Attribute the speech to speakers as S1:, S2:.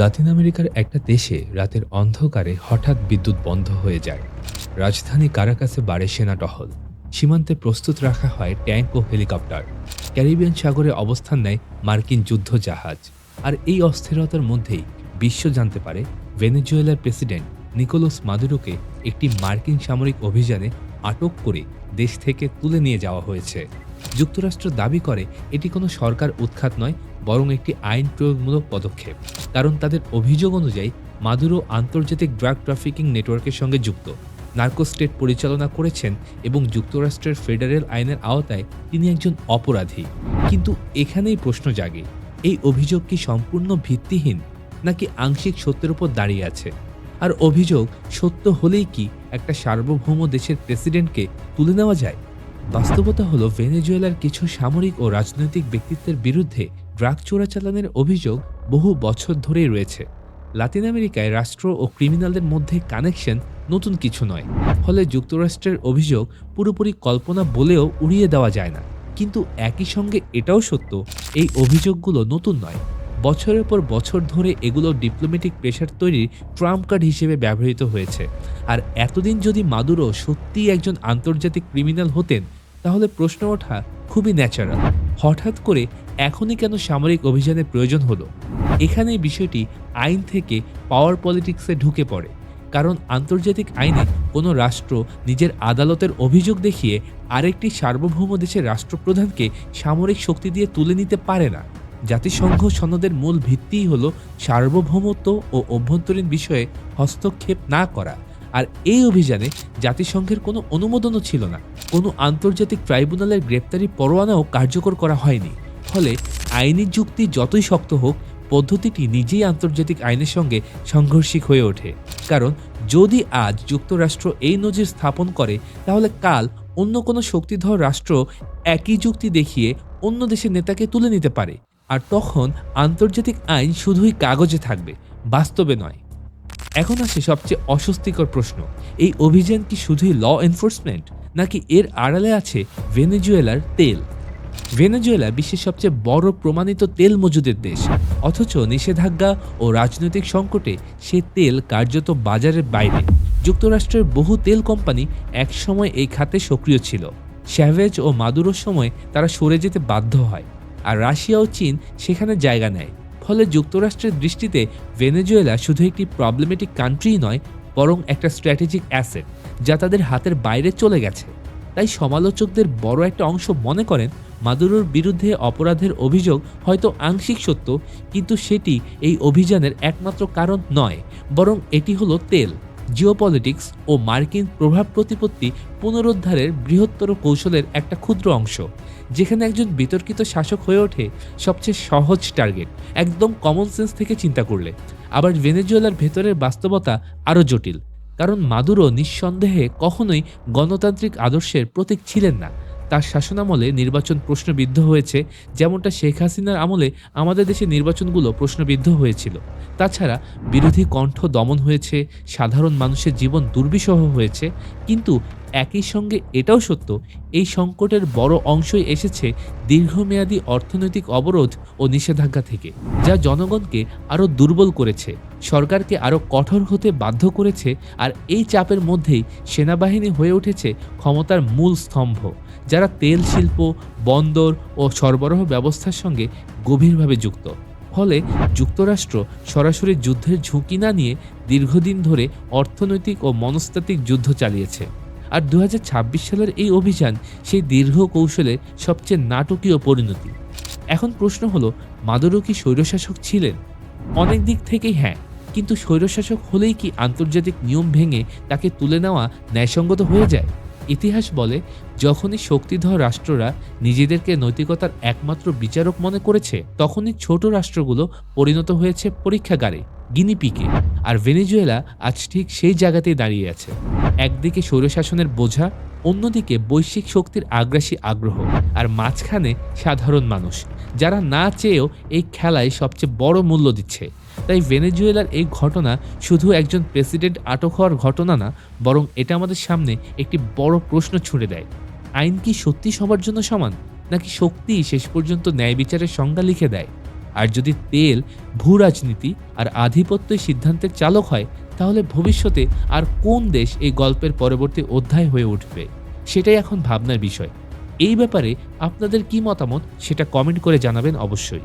S1: লাতিন আমেরিকার একটা দেশে রাতের অন্ধকারে হঠাৎ বিদ্যুৎ বন্ধ হয়ে যায়। রাজধানী কারাকাসে বাড়ে সেনা টহল। সীমান্তে প্রস্তুত রাখা হয় ট্যাঙ্ক ও হেলিকপ্টার। ক্যারিবিয়ান সাগরে অবস্থান নেয় মার্কিন যুদ্ধ জাহাজ আর এই অস্থিরতার মধ্যেই বিশ্ব জানতে পারে ভেনেজুয়েলার প্রেসিডেন্ট নিকোলাস মাদুরোকে একটি মার্কিন সামরিক অভিযানে আটক করে দেশ থেকে তুলে নিয়ে যাওয়া হয়েছে। যুক্তরাষ্ট্র দাবি করে এটি কোনো সরকার উৎখাত নয়, বরং একটি আইন প্রয়োগমূলক পদক্ষেপ। কারণ তাদের অভিযোগ অনুযায়ী, মাদুরো আন্তর্জাতিক ড্রাগ ট্রাফিকিং নেটওয়ার্কের সঙ্গে যুক্ত। নার্কো স্টেট পরিচালনা করেছেন এবং যুক্তরাষ্ট্রের ফেডারেল আইনের আওতায় তিনি একজন অপরাধী। কিন্তু এখানেই প্রশ্ন জাগে, এই অভিযোগ কি সম্পূর্ণ ভিত্তিহীন, নাকি আংশিক সত্যের উপর দাঁড়িয়ে আছে? আর অভিযোগ সত্য হলেই কি একটা সার্বভৌম দেশের প্রেসিডেন্টকে তুলে নেওয়া যায়? বাস্তবতা হলো ভেনেজুয়েলার কিছু সামরিক ও রাজনৈতিক ব্যক্তিত্বের বিরুদ্ধে ড্রাগ চোরাচালানের অভিযোগ বহু বছর ধরেই রয়েছে। লাতিন আমেরিকায় রাষ্ট্র ও ক্রিমিনালদের মধ্যে কানেকশন নতুন কিছু নয়। ফলে যুক্তরাষ্ট্রের অভিযোগ পুরোপুরি কল্পনা বলেও উড়িয়ে দেওয়া যায় না। কিন্তু একই সঙ্গে এটাও সত্য, এই অভিযোগগুলো নতুন নয়। বছরের পর বছর ধরে এগুলো ডিপ্লোম্যাটিক প্রেশার তৈরির ট্রাম্প কার্ড হিসেবে ব্যবহৃত হয়েছে। আর এতদিন যদি মাদুরো সত্যিই একজন আন্তর্জাতিক ক্রিমিনাল হতেন তাহলে প্রশ্ন ওঠা খুবই ন্যাচারাল হঠাৎ করে এখনই কেন সামরিক অভিযানের প্রয়োজন হলো? এখানেই বিষয়টি আইন থেকে পাওয়ার পলিটিক্সে ঢুকে পড়ে। কারণ আন্তর্জাতিক আইনে কোনো রাষ্ট্র নিজের আদালতের অভিযোগ দেখিয়ে আরেকটি সার্বভৌম দেশের রাষ্ট্রপ্রধানকে সামরিক শক্তি দিয়ে তুলে নিতে পারে না। জাতিসংঘ সনদের মূল ভিত্তিই হল সার্বভৌমত্ব ও অভ্যন্তরীণ বিষয়ে হস্তক্ষেপ না করা। আর এই অভিযানে জাতিসংঘের কোনো অনুমোদনও ছিল না। কোনো আন্তর্জাতিক ট্রাইব্যুনালের গ্রেপ্তারি পরোয়ানাও কার্যকর করা হয়নি। ফলে আইনি যুক্তি যতই শক্ত হোক, পদ্ধতিটি নিজেই আন্তর্জাতিক আইনের সঙ্গে সাংঘর্ষিক হয়ে ওঠে। কারণ যদি আজ যুক্তরাষ্ট্র এই নজির স্থাপন করে, তাহলে কাল অন্য কোনো শক্তিধর রাষ্ট্র একই যুক্তি দেখিয়ে অন্য দেশের নেতাকে তুলে নিতে পারে। আর তখন আন্তর্জাতিক আইন শুধুই কাগজে থাকবে, বাস্তবে নয়। এখন আসে সবচেয়ে অস্বস্তিকর প্রশ্ন, এই অভিযান কি শুধুই ল এনফোর্সমেন্ট নাকি এর আড়ালে আছে ভেনেজুয়েলার তেল? ভেনেজুয়েলা বিশ্বের সবচেয়ে বড় প্রমাণিত তেল মজুদের দেশ, অথচ নিষেধাজ্ঞা ও রাজনৈতিক সংকটে সে তেল কার্যত বাজারের বাইরে। যুক্তরাষ্ট্রের বহু তেল কোম্পানি একসময় এই খাতে সক্রিয় ছিল। শ্যাভেজ ও মাদুরোর সময় তারা সরে যেতে বাধ্য হয়, আর রাশিয়া ও চীন সেখানে জায়গা নেয়। ফলে যুক্তরাষ্ট্রের দৃষ্টিতে ভেনেজুয়েলা শুধু একটি প্রবলেমেটিক কান্ট্রিই নয়, বরং একটা স্ট্র্যাটেজিক অ্যাসেট যা তাদের হাতের বাইরে চলে গেছে। তাই সমালোচকদের বড় একটা অংশ মনে করেন, মাদুরোর বিরুদ্ধে অপরাধের অভিযোগ হয়তো আংশিক সত্য, কিন্তু সেটি এই অভিযানের একমাত্র কারণ নয়, বরং এটি হলো তেল। জিওপলিটিক্স ও মার্কিন প্রভাব প্রতিপত্তি পুনরুদ্ধারের বৃহত্তর কৌশলের একটা ক্ষুদ্র অংশ, যেখানে একজন বিতর্কিত শাসক হয়ে ওঠে সবচেয়ে সহজ টার্গেট, একদম কমন সেন্স থেকে চিন্তা করলে। আবার ভেনেজুয়েলার ভেতরের বাস্তবতা আরও জটিল, কারণ মাদুরো নিঃসন্দেহে কখনোই গণতান্ত্রিক আদর্শের প্রতীক ছিলেন না। তার শাসনামলে নির্বাচন প্রশ্নবিদ্ধ হয়েছে, যেমনটা শেখ হাসিনার আমলে আমাদের দেশে নির্বাচনগুলো প্রশ্নবিদ্ধ হয়েছিল। তাছাড়া বিরোধী কণ্ঠ দমন হয়েছে, সাধারণ মানুষের জীবন দুর্বিষহ হয়েছে, কিন্তু একই সঙ্গে এটাও সত্য, এই সংকটের বড় অংশই এসেছে দীর্ঘমেয়াদী অর্থনৈতিক অবরোধ ও নিষেধাজ্ঞা থেকে, যা জনগণকে আরও দুর্বল করেছে, সরকারকে আরও কঠোর হতে বাধ্য করেছে, আর এই চাপের মধ্যেই সেনাবাহিনী হয়ে উঠেছে ক্ষমতার মূল স্তম্ভ। যারা তেল শিল্প, বন্দর ও সরবরাহ ব্যবস্থার সঙ্গে গভীরভাবে যুক্ত। ফলে যুক্তরাষ্ট্র সরাসরি যুদ্ধের ঝুঁকি না নিয়ে দীর্ঘদিন ধরে অর্থনৈতিক ও মনস্তাত্ত্বিক যুদ্ধ চালিয়েছে। আর দু হাজার ছাব্বিশ সালের এই অভিযান সেই দীর্ঘ কৌশলের সবচেয়ে নাটকীয় পরিণতি। এখন প্রশ্ন হলো, মাদুরো কি স্বৈরশাসক ছিলেন? অনেক দিক থেকেই হ্যাঁ কিন্তু স্বৈরশাসক হলেই কি আন্তর্জাতিক নিয়ম ভেঙে তাকে তুলে নেওয়া ন্যায়সঙ্গত হয়ে যায়? ইতিহাস বলে, যখনই শক্তিধর রাষ্ট্ররা নিজেদেরকে নৈতিকতার একমাত্র বিচারক মনে করেছে, তখনই ছোট রাষ্ট্রগুলো পরিণত হয়েছে পরীক্ষাগারে গিনিপিকে আর ভেনেজুয়েলা আজ ঠিক সেই জায়গাতেই দাঁড়িয়ে আছে। একদিকে স্বৈরশাসনের বোঝা, অন্যদিকে বৈশ্বিক শক্তির আগ্রাসী আগ্রহ। আর মাঝখানে সাধারণ মানুষ, যারা না চেয়েও এই খেলায় সবচেয়ে বড় মূল্য দিচ্ছে। তাই ভেনেজুয়েলার এই ঘটনা শুধু একজন প্রেসিডেন্ট আটক হওয়ার ঘটনা না, বরং এটা আমাদের সামনে একটি বড় প্রশ্ন ছুড়ে দেয়। আইন কি সত্যি সবার জন্য সমান, নাকি শক্তি শেষ পর্যন্ত ন্যায় বিচারের সংজ্ঞা লিখে দেয়? আর যদি তেল ভূ রাজনীতি আর আধিপত্যই সিদ্ধান্তের চালক হয়, তাহলে ভবিষ্যতে আর কোন দেশ এই গল্পের পরবর্তী অধ্যায় হয়ে উঠবে? সেটাই এখন ভাবনার বিষয়। এই ব্যাপারে আপনাদের কি মতামত, সেটা কমেন্ট করে জানাবেন অবশ্যই।